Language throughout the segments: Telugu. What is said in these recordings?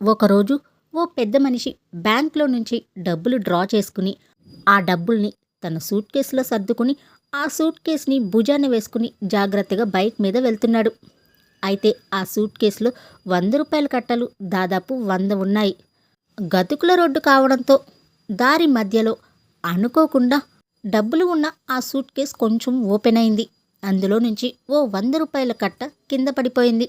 ఒకరోజు ఓ పెద్ద మనిషి బ్యాంక్లో నుంచి డబ్బులు డ్రా చేసుకుని ఆ డబ్బుల్ని తన సూట్ కేసులో సర్దుకుని ఆ సూట్ కేసుని భుజాన వేసుకుని జాగ్రత్తగా బైక్ మీద వెళ్తున్నాడు. అయితే ఆ సూట్ కేసులో వంద రూపాయల కట్టలు దాదాపు వంద ఉన్నాయి. గతుకుల రోడ్డు కావడంతో దారి మధ్యలో అనుకోకుండా డబ్బులు ఉన్న ఆ సూట్ కేసు కొంచెం ఓపెన్ అయింది. అందులో నుంచి ఓ వంద రూపాయల కట్ట కింద పడిపోయింది.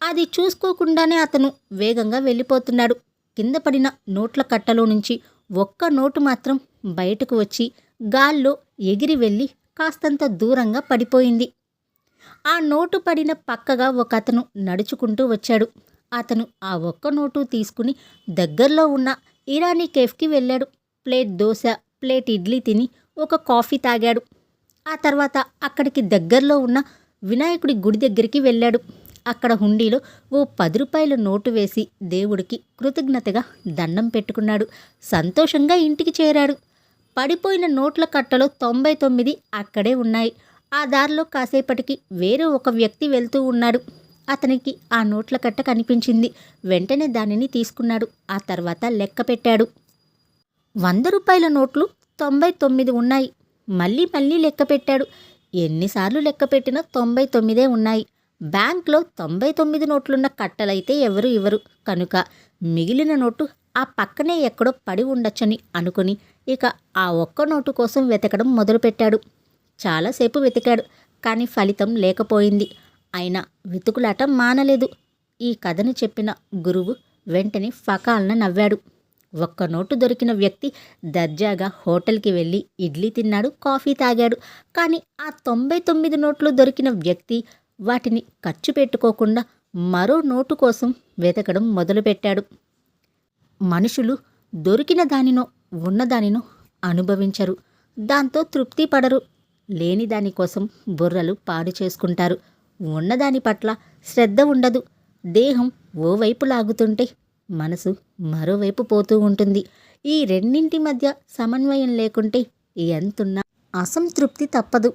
అది చూసుకోకుండానే అతను వేగంగా వెళ్ళిపోతున్నాడు. కింద పడిన నోట్ల కట్టలో నుంచి ఒక్క నోటు మాత్రం బయటకు వచ్చి గాల్లో ఎగిరి వెళ్ళి కాస్తంత దూరంగా పడిపోయింది. ఆ నోటు పడిన పక్కగా ఒక అతను నడుచుకుంటూ వచ్చాడు. అతను ఆ ఒక్క నోటు తీసుకుని దగ్గరలో ఉన్న ఇరానీ కేఫ్కి వెళ్ళాడు. ప్లేట్ దోశ ప్లేట్ ఇడ్లీ తిని ఒక కాఫీ తాగాడు. ఆ తర్వాత అక్కడికి దగ్గరలో ఉన్న వినాయకుడి గుడి దగ్గరికి వెళ్ళాడు. అక్కడ హుండీలో ఓ పది రూపాయల నోటు వేసి దేవుడికి కృతజ్ఞతగా దండం పెట్టుకున్నాడు. సంతోషంగా ఇంటికి చేరాడు. పడిపోయిన నోట్ల కట్టలో తొంభై తొమ్మిది అక్కడే ఉన్నాయి. ఆ దారిలో కాసేపటికి వేరే ఒక వ్యక్తి వెళ్తూ ఉన్నాడు. అతనికి ఆ నోట్ల కట్ట కనిపించింది. వెంటనే దానిని తీసుకున్నాడు. ఆ తర్వాత లెక్క పెట్టాడు. వంద రూపాయల నోట్లు తొంభై తొమ్మిది ఉన్నాయి. మళ్ళీ మళ్ళీ లెక్క పెట్టాడు. ఎన్నిసార్లు లెక్క పెట్టినా తొంభై తొమ్మిదే ఉన్నాయి. బ్యాంక్లో తొంభై తొమ్మిది నోట్లున్న కట్టలైతే ఎవరు ఇవ్వరు. కనుక మిగిలిన నోటు ఆ పక్కనే ఎక్కడో పడి ఉండొచ్చని అనుకుని ఇక ఆ ఒక్క నోటు కోసం వెతకడం మొదలుపెట్టాడు. చాలాసేపు వెతికాడు కానీ ఫలితం లేకపోయింది. అయినా వెతుకులాట మానలేదు. ఈ కథను చెప్పిన గురువు వెంటనే ఫకాలన నవ్వాడు. ఒక్క నోటు దొరికిన వ్యక్తి దర్జాగా హోటల్కి వెళ్ళి ఇడ్లీ తిన్నాడు కాఫీ తాగాడు. కానీ ఆ తొంభై తొమ్మిది నోట్లు దొరికిన వ్యక్తి వాటిని ఖర్చు పెట్టుకోకుండా మరో నోటు కోసం వెతకడం మొదలుపెట్టాడు. మనుషులు దొరికిన దానినో ఉన్నదానినో అనుభవించరు. దాంతో తృప్తి పడరు. లేని దానికోసం బుర్రలు పాడు చేసుకుంటారు. ఉన్నదాని పట్ల శ్రద్ధ ఉండదు. దేహం ఓవైపు లాగుతుంటే మనసు మరోవైపు పోతూ ఉంటుంది. ఈ రెండింటి మధ్య సమన్వయం లేకుంటే ఎంతున్నా అసంతృప్తి తప్పదు.